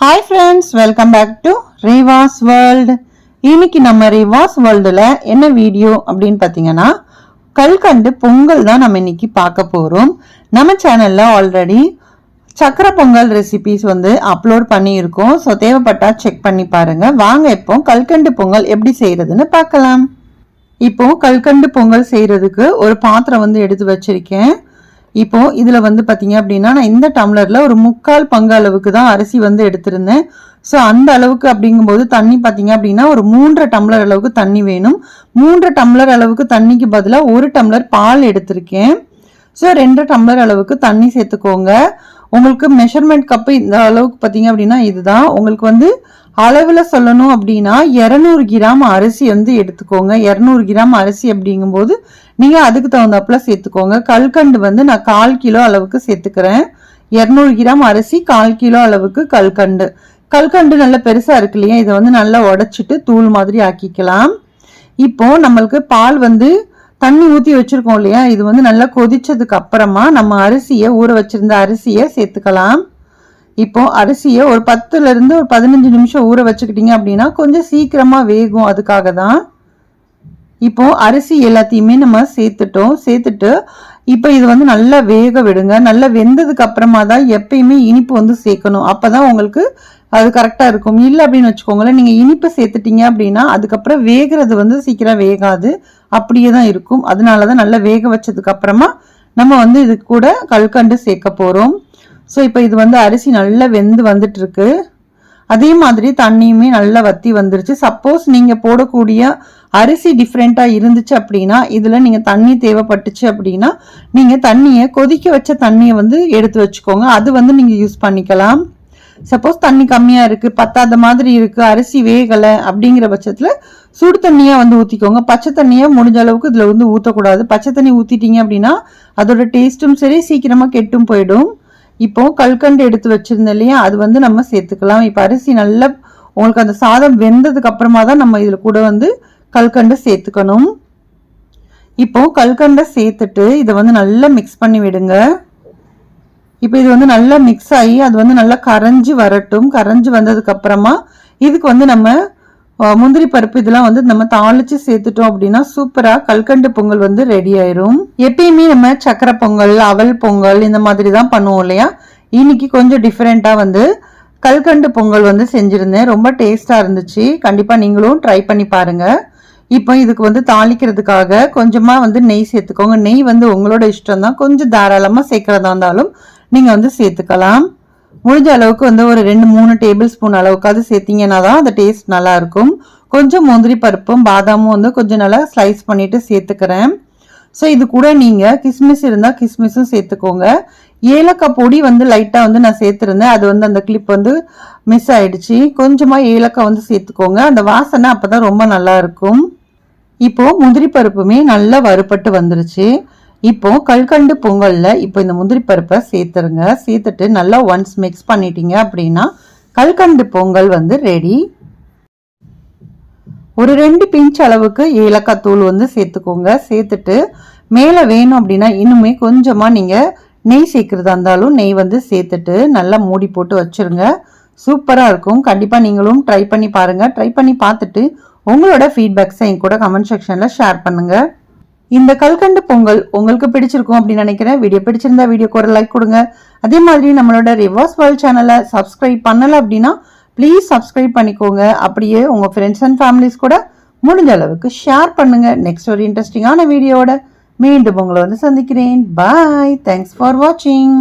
Hi friends welcome back to Reeva's world இன்னைக்கு நம்ம ரீவாஸ் வேர்ல்டில் என்ன வீடியோ அப்படின்னு பார்த்தீங்கன்னா கல்கண்டு பொங்கல் தான் நம்ம இன்னைக்கு பார்க்க போகிறோம் நம்ம சேனலில் ஆல்ரெடி சக்கரை பொங்கல் ரெசிபிஸ் வந்து அப்லோட் பண்ணியிருக்கோம். ஸோ தேவைப்பட்டால் செக் பண்ணி பாருங்கள் வாங்க இப்போ கல்கண்டு பொங்கல் எப்படி செய்கிறதுன்னு பார்க்கலாம். இப்போ கல்கண்டு பொங்கல் செய்கிறதுக்கு ஒரு பாத்திரம் வந்து எடுத்து வச்சிருக்கேன். இப்போ இதில் வந்து பார்த்தீங்க அப்படின்னா நான் இந்த டம்ளரில் ஒரு முக்கால் பங்கு அளவுக்கு தான் அரிசி வந்து எடுத்திருந்தேன். ஸோ அந்த அளவுக்கு அப்படிங்கும்போது தண்ணி பார்த்தீங்க அப்படின்னா ஒரு மூன்றரை டம்ளர் அளவுக்கு தண்ணி வேணும். மூன்று டம்ளர் அளவுக்கு தண்ணிக்கு பதிலாக ஒரு டம்ளர் பால் எடுத்திருக்கேன். ஸோ ரெண்டு டம்ளர் அளவுக்கு தண்ணி சேர்த்துக்கோங்க. உங்களுக்கு மெஷர்மெண்ட் கப்பு இந்த அளவுக்கு பார்த்தீங்க அப்படின்னா இதுதான். உங்களுக்கு வந்து அளவில் சொல்லணும் அப்படின்னா இரநூறு கிராம் அரிசி வந்து எடுத்துக்கோங்க. இரநூறு கிராம் அரிசி அப்படிங்கும்போது நீங்கள் அதுக்கு தகுந்தாப்புல சேர்த்துக்கோங்க. கல்கண்டு வந்து நான் கால் கிலோ அளவுக்கு சேர்த்துக்கிறேன். இரநூறு கிராம் அரிசி கால் கிலோ அளவுக்கு கல்கண்டு. கல்கண்டு நல்ல பெருசாக இருக்கு இல்லையா? இதை வந்து நல்லா உடச்சிட்டு தூள் மாதிரி ஆக்கிக்கலாம். இப்போ நம்மளுக்கு பால் வந்து தண்ணி ஊற்றி வச்சிருக்கோம் இல்லையா? இது வந்து நல்லா கொதித்ததுக்கு அப்புறமா நம்ம அரிசியை ஊற வச்சிருந்த அரிசியை சேர்த்துக்கலாம். இப்போ அரிசியை ஒரு பத்துலேருந்து ஒரு பதினஞ்சு நிமிஷம் ஊற வச்சுக்கிட்டீங்க அப்படின்னா கொஞ்சம் சீக்கிரமாக வேகும் அதுக்காக தான். இப்போ அரிசி எல்லாத்தையுமே நம்ம சேர்த்துட்டோம். சேர்த்துட்டு இப்போ இது வந்து நல்லா வேக விடுங்க. நல்லா வெந்ததுக்கு அப்புறமா தான் எப்பயுமே இனிப்பு வந்து சேர்க்கணும். அப்போ தான் உங்களுக்கு அது கரெக்டாக இருக்கும். இல்லை அப்படின்னு வச்சுக்கோங்களேன் நீங்கள் இனிப்பு சேர்த்துட்டீங்க அப்படின்னா அதுக்கப்புறம் வேகிறது வந்து சீக்கிரம் வேகாது. அப்படியே தான் இருக்கும். அதனால தான் நல்லா வேக வச்சதுக்கப்புறமா நம்ம வந்து இது கூட கல்கண்டு சேர்க்க போகிறோம் ஸோ இப்போ இது வந்து அரிசி நல்லா வெந்து வந்துட்டுருக்கு. அதே மாதிரி தண்ணியுமே நல்லா வத்தி வந்துருச்சு. சப்போஸ் நீங்கள் போடக்கூடிய அரிசி டிஃப்ரெண்ட்டாக இருந்துச்சு அப்படின்னா இதில் நீங்கள் தண்ணி தேவைப்பட்டுச்சு அப்படின்னா நீங்கள் தண்ணியை கொதிக்க வச்ச தண்ணியை வந்து எடுத்து வச்சுக்கோங்க. அது வந்து நீங்கள் யூஸ் பண்ணிக்கலாம். சப்போஸ் தண்ணி கம்மியாக இருக்குது பத்தாத மாதிரி இருக்குது அரிசி வேகலை அப்படிங்கிற பட்சத்தில் சுடு தண்ணியாக வந்து ஊற்றிக்கோங்க பச்சை தண்ணியை முடிஞ்ச அளவுக்கு இதில் வந்து ஊற்றக்கூடாது பச்சை தண்ணி ஊற்றிட்டீங்க அப்படின்னா அதோட டேஸ்ட்டும் சரி சீக்கிரமாக கெட்டும் போயிடும். இப்போ கல்கண்டு எடுத்து வச்சிருந்தோம் இல்லையா? அது வந்து நம்ம சேர்த்துக்கலாம். இப்போ அரிசி நல்லா உங்களுக்கு அந்த சாதம் வெந்ததுக்கு அப்புறமா தான் நம்ம இதில் கூட வந்து கல்கண்டு சேர்த்துக்கணும். இப்போ கல்கண்டை சேர்த்துட்டு இதை வந்து நல்லா மிக்ஸ் பண்ணி விடுங்க. இப்போ இது வந்து நல்லா மிக்ஸ் ஆகி அது வந்து நல்லா கரைஞ்சி வரட்டும். கரைஞ்சி வந்ததுக்கப்புறமா இதுக்கு வந்து நம்ம முந்திரி பருப்பு இதெல்லாம் வந்து நம்ம தாளிச்சு சேர்த்துட்டோம் அப்படின்னா சூப்பராக கல்கண்டு பொங்கல் வந்து ரெடி ஆயிரும். எப்பயுமே நம்ம சக்கரை பொங்கல் அவல் பொங்கல் இந்த மாதிரி தான் பண்ணுவோம் இல்லையா? இன்னைக்கு கொஞ்சம் டிஃப்ரெண்ட்டாக வந்து கல்கண்டு பொங்கல் வந்து செஞ்சிருந்தேன். ரொம்ப டேஸ்ட்டாக இருந்துச்சு. கண்டிப்பாக நீங்களும் ட்ரை பண்ணி பாருங்க. இப்போ இதுக்கு வந்து தாளிக்கிறதுக்காக கொஞ்சமாக வந்து நெய் சேர்த்துக்கோங்க. நெய் வந்து உங்களோட இஷ்டம் தான் கொஞ்சம் தாராளமாக சேர்க்கறதா இருந்தாலும் நீங்கள் வந்து சேர்த்துக்கலாம். முடிஞ்ச அளவுக்கு வந்து ஒரு ரெண்டு மூணு டேபிள் ஸ்பூன் அளவுக்காவது சேர்த்தீங்கன்னா தான் அந்த டேஸ்ட் நல்லாயிருக்கும் கொஞ்சம் முந்திரி பருப்பும் பாதாமும் வந்து கொஞ்சம் நல்லா ஸ்லைஸ் பண்ணிவிட்டு சேர்த்துக்கிறேன். ஸோ இது கூட நீங்கள் கிஸ்மிஸ் இருந்தால் கிஸ்மிஸும் சேர்த்துக்கோங்க. ஏலக்காய் பொடி வந்து லைட்டாக வந்து நான் சேர்த்துருந்தேன். அது வந்து அந்த கிளிப் வந்து மிஸ் ஆகிடுச்சி கொஞ்சமாக ஏலக்காய் வந்து சேர்த்துக்கோங்க. அந்த வாசனை அப்போ தான் ரொம்ப நல்லாயிருக்கும் இப்போது முந்திரி பருப்புமே நல்லா வறுப்பட்டு வந்துருச்சு. இப்போ கல்கண்டு பொங்கலில் இப்போ இந்த முந்திரி பருப்பை சேர்த்துருங்க. சேர்த்துட்டு நல்லா ஒன்ஸ் மிக்ஸ் பண்ணிட்டீங்க அப்படின்னா கல்கண்டு பொங்கல் வந்து ரெடி ஒரு ரெண்டு பிஞ்ச் அளவுக்கு ஏலக்காய் தூள் வந்து சேர்த்துக்கோங்க. சேர்த்துட்டு மேலே வேணும் அப்படின்னா இன்னுமே கொஞ்சமாக நீங்கள் நெய் சேர்க்குறதா இருந்தாலும் நெய் வந்து சேர்த்துட்டு நல்லா மூடி போட்டு வச்சுருங்க. சூப்பராக இருக்கும். கண்டிப்பாக நீங்களும் ட்ரை பண்ணி பாருங்கள் ட்ரை பண்ணி பார்த்துட்டு உங்களோட ஃபீட்பேக்ஸை என் கூட கமெண்ட் செக்ஷனில் ஷேர் பண்ணுங்கள் இந்த கல்கண்டு பொங்கல் உங்களுக்கு பிடிச்சிருக்கும் அப்படின்னு நினைக்கிறேன். வீடியோ பிடிச்சிருந்தா வீடியோக்கு ஒரு லைக் கொடுங்க. அதே மாதிரி நம்மளோட ரிவர்ஸ் வேர்ல்ட் சேனலை சப்ஸ்கிரைப் பண்ணலை அப்படின்னா ப்ளீஸ் சப்ஸ்கிரைப் பண்ணிக்கோங்க. அப்படியே உங்கள் ஃப்ரெண்ட்ஸ் அண்ட் ஃபேமிலிஸ் கூட முடிஞ்ச அளவுக்கு ஷேர் பண்ணுங்கள் நெக்ஸ்ட் ஒரு இன்ட்ரெஸ்டிங்கான வீடியோட மீண்டும் உங்களை வந்து சந்திக்கிறேன். பாய் தேங்க்ஸ் ஃபார் வாட்சிங்